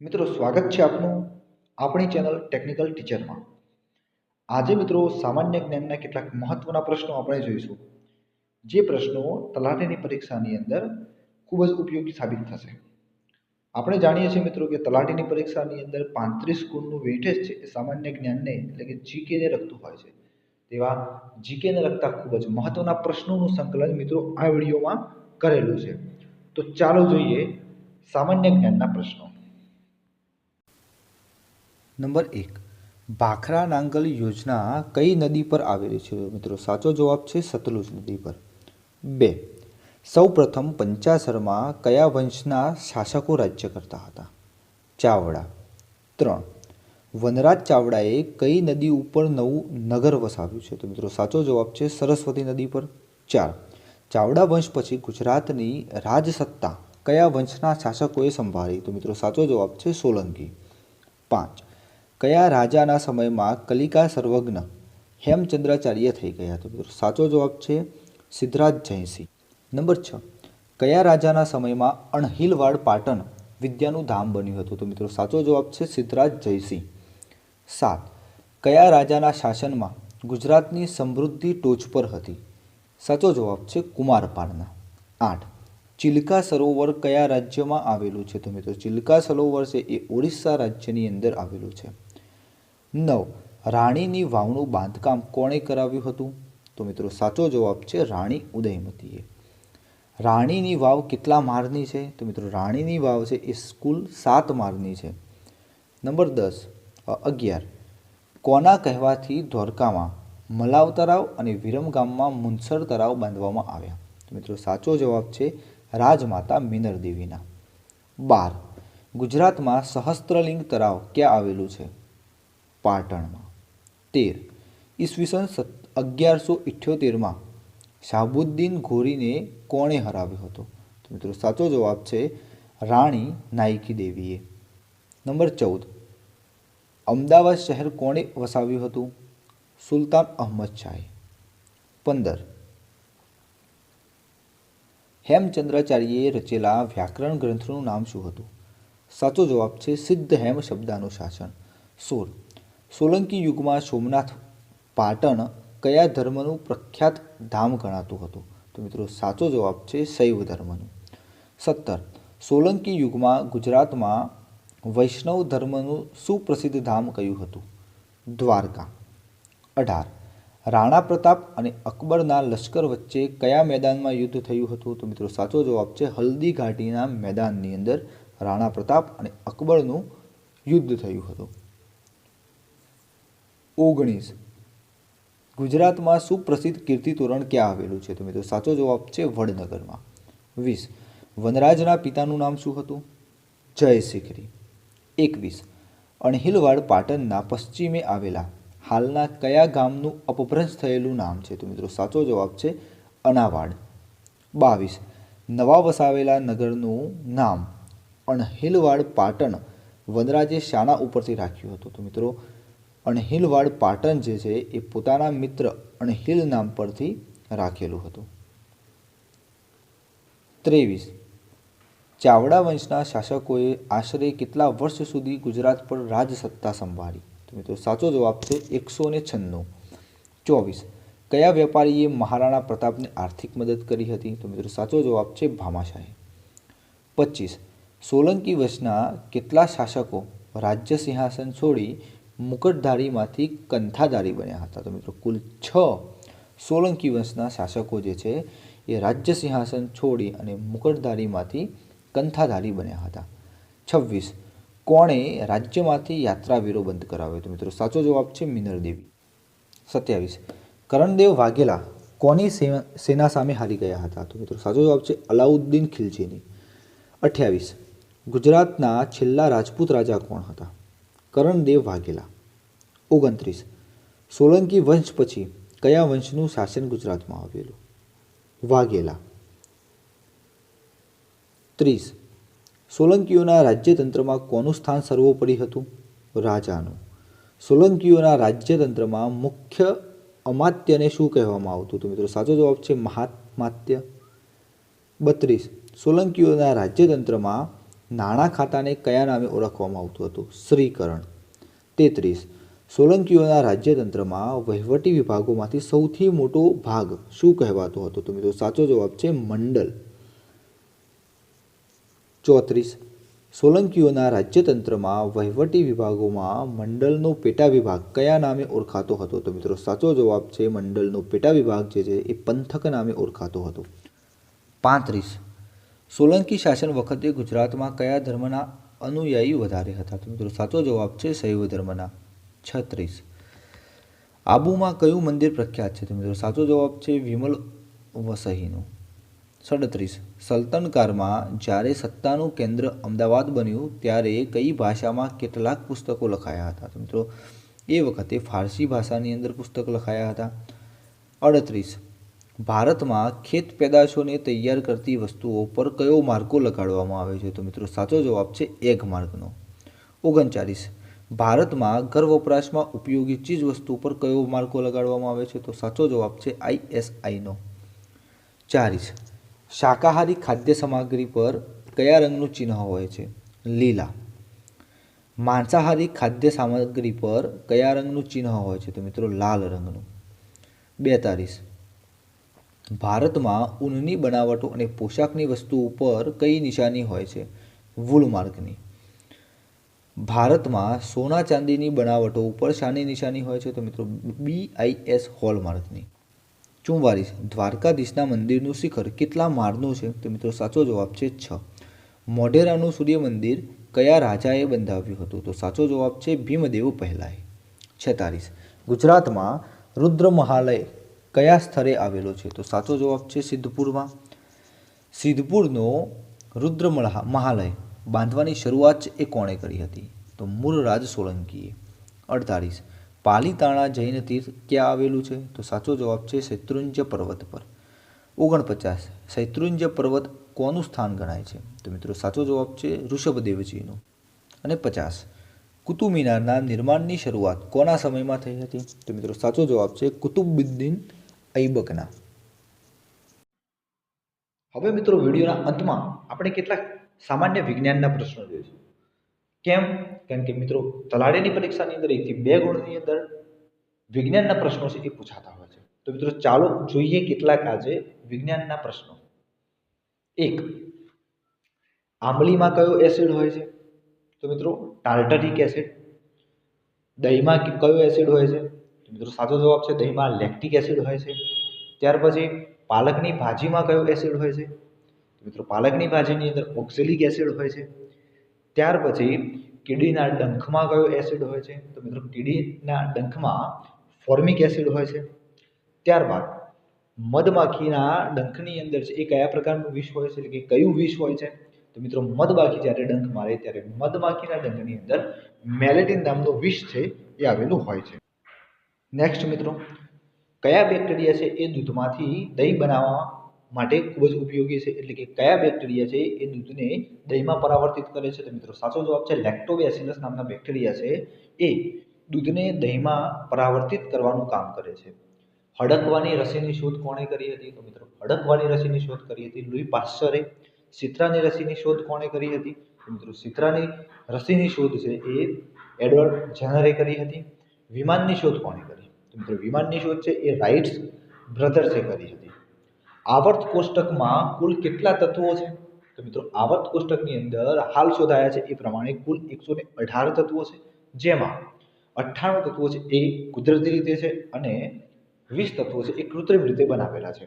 મિત્રો, સ્વાગત છે આપનું આપણી ચેનલ ટેકનિકલ ટીચરમાં. આજે મિત્રો, સામાન્ય જ્ઞાનના કેટલાક મહત્ત્વના પ્રશ્નો આપણે જોઈશું, જે પ્રશ્નો તલાટીની પરીક્ષાની અંદર ખૂબ જ ઉપયોગી સાબિત થશે. આપણે જાણીએ છીએ મિત્રો કે તલાટીની પરીક્ષાની અંદર પાંત્રીસ ગુણનું વેઇટેજ છે એ સામાન્ય જ્ઞાનને એટલે કે જીકેને લગતું હોય છે. તેવા જીકેને લગતા ખૂબ જ મહત્ત્વના પ્રશ્નોનું સંકલન મિત્રો આ વિડીયોમાં કરેલું છે. તો ચાલો જોઈએ સામાન્ય જ્ઞાનના પ્રશ્નો. નંબર એક ભાખરા નાંગલ યોજના કઈ નદી પર આવેલી છે? મિત્રો, સાચો જવાબ છે સતલુજ નદી પર. બે, સૌપ્રથમ પંચાસરમાં કયા વંશના શાસકો રાજ્ય કરતા હતા? ચાવડા. ત્રણ, વનરાજ ચાવડાએ કઈ નદી ઉપર નવું નગર વસાવ્યું છે? તો મિત્રો, સાચો જવાબ છે સરસ્વતી નદી પર. ચાર, ચાવડા વંશ પછી ગુજરાતની રાજસત્તા કયા વંશના શાસકોએ સંભાળી? તો મિત્રો, સાચો જવાબ છે સોલંકી. પાંચ કયા રાજાના સમયમાં કલિકા સર્વજ્ઞ હેમચંદ્રાચાર્ય થઈ ગયા તો મિત્રો, સાચો જવાબ છે સિદ્ધરાજ જયસિંહ નંબર છ. કયા રાજાના સમયમાં અણહિલવાડ પાટણ વિદ્યાનું ધામ બન્યું હતું? તો મિત્રો, સાચો જવાબ છે સિદ્ધરાજ જયસિંહ સાત. કયા રાજાના શાસનમાં ગુજરાતની સમૃદ્ધિ ટોચ પર હતી? સાચો જવાબ છે કુમારપાળના આઠ. ચિલ્કા સરોવર કયા રાજ્યમાં આવેલું છે? તો મિત્રો, ચિલ્કા સરોવર છે એ ઓડિશા રાજ્યની અંદર આવેલું છે. નવ. રાણીની વાવનું બાંધકામ કોણે કરાવ્યું હતું? તો મિત્રો, સાચો જવાબ છે રાણી ઉદયમતીએ. રાણીની વાવ કેટલા માળની છે? તો મિત્રો, રાણીની વાવ છે એ કુલ સાત માળની છે. નંબર દસ અગિયાર. કોના કહેવાથી ધોરકામાં મલાવ તળાવ અને વિરમ ગામમાં મુનસર તળાવ બાંધવામાં આવ્યા? તો મિત્રો, સાચો જવાબ છે રાજમાતા મિનર દેવીના બાર. ગુજરાતમાં સહસ્ત્રલિંગ તળાવ ક્યાં આવેલું છે? પાટણમાં. તેર. ઈસવીસન અગિયારસો ઇઠ્યોતેરમાં શાહબુદ્દીન ઘોરીને કોણે હરાવ્યો હતો? તો મિત્રો સાચો જવાબ છે રાણી નાયકી દેવીએ નંબર ચૌદ. અમદાવાદ શહેર કોણે વસાવ્યું હતું? સુલતાન અહમદ શાહે. પંદર. હેમચંદ્રાચાર્યએ રચેલા વ્યાકરણ ગ્રંથનું નામ શું હતું? સાચો જવાબ છે સિદ્ધ હેમ શબ્દાનુશાસન. સોળ. સોલંકી યુગમાં સોમનાથ પાટણ કયા ધર્મનું પ્રખ્યાત ધામ ગણાતું હતું? તો મિત્રો, સાચો જવાબ છે શૈવ ધર્મનું. સત્તર, સોલંકી યુગમાં ગુજરાતમાં વૈષ્ણવ ધર્મનું સુપ્રસિદ્ધ ધામ કયું હતું? દ્વારકા. અઢાર, રાણા પ્રતાપ અને અકબરના લશ્કર વચ્ચે કયા મેદાનમાં યુદ્ધ થયું હતું? તો મિત્રો, સાચો જવાબ છે હલ્દી ઘાટીના મેદાનની અંદર રાણા પ્રતાપ અને અકબરનું યુદ્ધ થયું હતું. ઓગણીસ. ગુજરાતમાં સુપ્રસિદ્ધ કીર્તિ તોરણ ક્યાં આવેલું છે? તો મિત્રો, સાચો જવાબ છે વડનગરમાં. વીસ. વનરાજના પિતાનું નામ શું હતું? જય શિખરી. એકવીસ. અણહિલવાડ પાટણના પશ્ચિમે આવેલા હાલના કયા ગામનું અપભ્રંશ થયેલું નામ છે? તો મિત્રો, સાચો જવાબ છે અનાવાડ. બાવીસ. નવા વસાવેલા નગરનું નામ અણહિલવાડ પાટણ વનરાજે શાના ઉપરથી રાખ્યું હતું. તો મિત્રો અણહિલવાડ પાટણ જે છે એ પોતાના મિત્ર અણહિલ નામ પરથી રાખેલું હતું. ત્રેવીસ. ચાવડા વંશના શાસકોએ આશરે કેટલા વર્ષ સુધી ગુજરાત પર રાજસત્તા સંભાળી? તો મિત્રો સાચો જવાબ છે એકસો ને છન્નું. ચોવીસ. કયા વેપારીએ મહારાણા પ્રતાપને આર્થિક મદદ કરી હતી? તો મિત્રો સાચો જવાબ છે ભામાશાહે. પચીસ. સોલંકી વંશના કેટલા શાસકો રાજ્ય સિંહાસન છોડી મુકટધારીમાંથી કંથાધારી બન્યા હતા. તો મિત્રો, કુલ છ સોલંકી વંશના શાસકો જે છે, એ રાજ્ય સિંહાસન છોડી અને મુકટધારીમાંથી કંથાધારી બન્યા હતા. છવ્વીસ, કોણે રાજ્યમાંથી યાત્રાવીરો બંધ કરાવ્યો? તો મિત્રો, સાચો જવાબ છે મિનરદેવી સત્યાવીસ, કરણદેવ વાઘેલા કોની સેના સામે હારી ગયા હતા? તો મિત્રો, સાચો જવાબ છે અલાઉદ્દીન ખિલજીની. અઠ્યાવીસ, ગુજરાતના છેલ્લા રાજપૂત રાજા કોણ હતા? કરણદેવ વાઘેલા. ઓગણત્રીસ. સોલંકી વંશ પછી કયા વંશનું શાસન ગુજરાતમાં આવેલું? વાઘેલા. ત્રીસ. સોલંકીઓના રાજ્યતંત્રમાં કોનું સ્થાન સર્વોપરી હતું? રાજાનું. સોલંકીઓના રાજ્યતંત્રમાં મુખ્ય અમાત્યને શું કહેવામાં આવતું હતું મિત્રો? સાચો જવાબ છે મહાત્માત્ય. બત્રીસ. સોલંકીઓના રાજ્યતંત્રમાં નાણાં ખાતાને કયા નામે ઓળખવામાં આવતું હતું? શ્રીકરણ. તેત્રીસ. સોલંકીઓના રાજ્યતંત્રમાં વહીવટી વિભાગોમાંથી સૌથી મોટો ભાગ શું કહેવાતો હતો? તો મિત્રો, સાચો જવાબ છે મંડળ ચોત્રીસ. સોલંકીઓના રાજ્યતંત્રમાં વહીવટી વિભાગોમાં મંડળનો પેટા વિભાગ કયા નામે ઓળખાતો હતો? તો મિત્રો, સાચો જવાબ છે મંડળનો પેટા વિભાગ જે છે એ પંથક નામે ઓળખાતો હતો. પાંત્રીસ. સોલંકી શાસન વખતે ગુજરાતમાં કયા ધર્મના અનુયાયી વધારે હતા? તો મિત્રો સાચો જવાબ છે શૈવ ધર્મના. છત્રીસ. આબુમાં કયું મંદિર પ્રખ્યાત છે? તો મિત્રો સાચો જવાબ છે વિમલ વસહીનું. સડત્રીસ. સલ્તનકારમાં જ્યારે સત્તાનું કેન્દ્ર અમદાવાદ બન્યું, ત્યારે કઈ ભાષામાં કેટલાક પુસ્તકો લખાયા હતા? તો મિત્રો એ વખતે ફારસી ભાષાની અંદર પુસ્તક લખાયા હતા. અડત્રીસ. ભારતમાં ખેત પેદાશોને તૈયાર કરતી વસ્તુઓ પર કયો માર્કો લગાડવામાં આવે છે? તો મિત્રો, સાચો જવાબ છે એક માર્કનો ઓગણચાલીસ. ભારતમાં ઘર વપરાશમાં ઉપયોગી ચીજ વસ્તુ પર કયો માર્કો લગાડવામાં આવે છે? તો સાચો જવાબ છે આઈએસઆઈનો ચાલીસ. શાકાહારી ખાદ્ય સામગ્રી પર કયા રંગનું ચિહ્ન હોય છે? લીલા. માંસાહારી ખાદ્ય સામગ્રી પર કયા રંગનું ચિહ્ન હોય છે? તો મિત્રો, લાલ રંગનું. બેતાલીસ. ભારતમાં ઊનની બનાવટો અને પોશાકની વસ્તુઓ ઉપર કઈ નિશાની હોય છે? વૂલ માર્કની. ભારતમાં સોના ચાંદીની બનાવટો ઉપર શાની નિશાની હોય છે? તો મિત્રો બીઆઈએસ હોલમાર્કની. ચુમ્વાલીસ દ્વારકાધીશના મંદિરનું શિખર કેટલા માળનું છે? તો મિત્રો, સાચો જવાબ છે છ. મોઢેરાનું સૂર્ય મંદિર કયા રાજાએ બંધાવ્યું હતું? તો સાચો જવાબ છે ભીમદેવ પહેલાંએ. છેતાલીસ ગુજરાતમાં રુદ્ર મહાલય કયા સ્થળે આવેલો છે? તો સાચો જવાબ છે સિદ્ધપુરમાં. સિદ્ધપુરનો રુદ્ર મહા- મહાલય બાંધવાની શરૂઆત એ કોણે કરી હતી? તો મૂળરાજ સોલંકીએ. અડતાલીસ પાલીતાણા જૈન તીર્થ ક્યાં આવેલું છે? તો સાચો જવાબ છે શૈત્રુંજ્ય પર્વત પર. ઓગણપચાસ. શૈત્રુંજ્ય પર્વત કોનું સ્થાન ગણાય છે? તો મિત્રો સાચો જવાબ છે ઋષભદેવજીનું. અને પચાસ. કુતુબ મિનારના નિર્માણની શરૂઆત કોના સમયમાં થઈ હતી? તો મિત્રો સાચો જવાબ છે કુતુબુદ્દીન ઐબકના હવે મિત્રો વિડીયોના અંતમાં આપણે કેટલાક સામાન્ય વિજ્ઞાનના પ્રશ્નો જોઈશું. કેમ? કેમ કે મિત્રો તલાડીની પરીક્ષાની અંદર એકથી બે ગુણની અંદર વિજ્ઞાનના પ્રશ્નો છે એ પૂછાતા હોય છે. તો મિત્રો ચાલો જોઈએ કેટલાક આજે વિજ્ઞાનના પ્રશ્નો. એક, આંબલીમાં કયો એસિડ હોય છે? તો મિત્રો ટાર્ટરિક એસિડ, દહીંમાં કયો એસિડ હોય છે? મિત્રો, સાચો જવાબ છે દહીંમાં લેક્ટિક એસિડ હોય છે. ત્યાર પછી પાલકની ભાજીમાં કયો એસિડ હોય છે? મિત્રો, પાલકની ભાજીની અંદર ઓક્ઝેલિક એસિડ હોય છે. ત્યાર પછી કીડીના ડંખમાં કયો એસિડ હોય છે? તો મિત્રો, કીડીના ડંખમાં ફોર્મિક એસિડ હોય છે. ત્યારબાદ મધમાખીના ડંખની અંદર છે, એ કયા પ્રકારનું વિષ હોય છે? એટલે કે કયું વિષ હોય છે? તો મિત્રો, મધમાખી જ્યારે ડંખ મારે ત્યારે મધમાખીના ડંખની અંદર મેલેટિન નામનું વિષ છે, એ આવેલું હોય છે. નેક્સ્ટ મિત્રો, કયા બેક્ટેરિયા છે એ દૂધમાંથી દહીં બનાવવા માટે ખૂબ જ ઉપયોગી છે? એટલે કે કયા બેક્ટેરિયા છે એ દૂધને દહીંમાં પરાવર્તિત કરે છે? તો મિત્રો, સાચો જવાબ છે લેક્ટોબેસિલસ નામના બેક્ટેરિયા છે. એ દૂધને દહીંમાં પરાવર્તિત કરવાનું કામ કરે છે. હડકવાની રસીની શોધ કોણે કરી હતી? તો મિત્રો, હડકવાની રસીની શોધ કરી હતી લુઈ પાસ્ચરે. સિત્રાની રસીની શોધ કોણે કરી હતી? મિત્રો સિત્રાની રસીની શોધ છે એ એડવર્ડ જેનરે કરી હતી. વિમાનની શોધ કોણે કરી વિમાનની શોધ છે એ રાઇટ્સ બ્રધર્સે કરી હતી. આવર્ત કોષ્ટકમાં કુલ કેટલા તત્વો છે? તો મિત્રો, આવર્ત કોષ્ટકની અંદર હાલ શોધાયા છે એ પ્રમાણે કુલ એકસો ને અઢાર તત્વો છે, જેમાં અઠ્ઠાણું તત્વો છે એ કુદરતી રીતે છે અને વીસ તત્વો છે એ કૃત્રિમ રીતે બનાવેલા છે.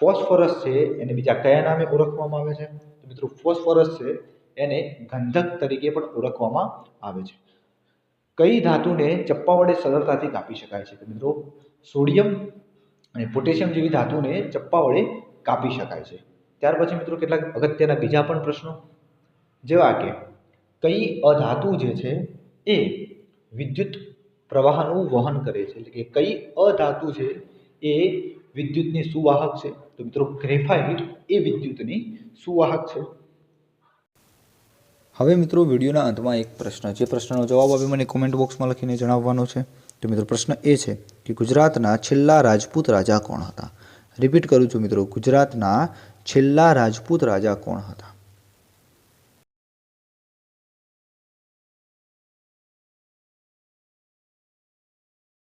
ફોસ્ફરસ છે એને બીજા કયા નામે ઓળખવામાં આવે છે? તો મિત્રો, ફોસ્ફરસ છે એને ગંધક તરીકે પણ ઓળખવામાં આવે છે. કઈ ધાતુને ચપ્પા વડે સરળતાથી કાપી શકાય છે? તો મિત્રો, સોડિયમ અને પોટેશિયમ જેવી ધાતુને ચપ્પા વડે કાપી શકાય છે. ત્યાર પછી મિત્રો, કેટલાક અગત્યના બીજા પણ પ્રશ્નો. જેવા કે, કઈ અધાતુ જે છે એ વિદ્યુત પ્રવાહનું વહન કરે છે? એટલે કે કઈ અધાતુ છે એ વિદ્યુતની સુવાહક છે? તો મિત્રો, ગ્રેફાઇટ એ વિદ્યુતની સુવાહક છે. હવે મિત્રો વિડીયોના અંતમાં એક પ્રશ્ન. જે પ્રશ્નનો જવાબ હવે મને કોમેન્ટ બોક્સમાં લખીને જણાવવાનો છે. તો મિત્રો પ્રશ્ન એ છે કે ગુજરાતના છેલ્લા રાજપૂત રાજા કોણ હતા? રિપીટ કરું છું મિત્રો. ગુજરાતના છેલ્લા રાજપૂત રાજા કોણ હતા?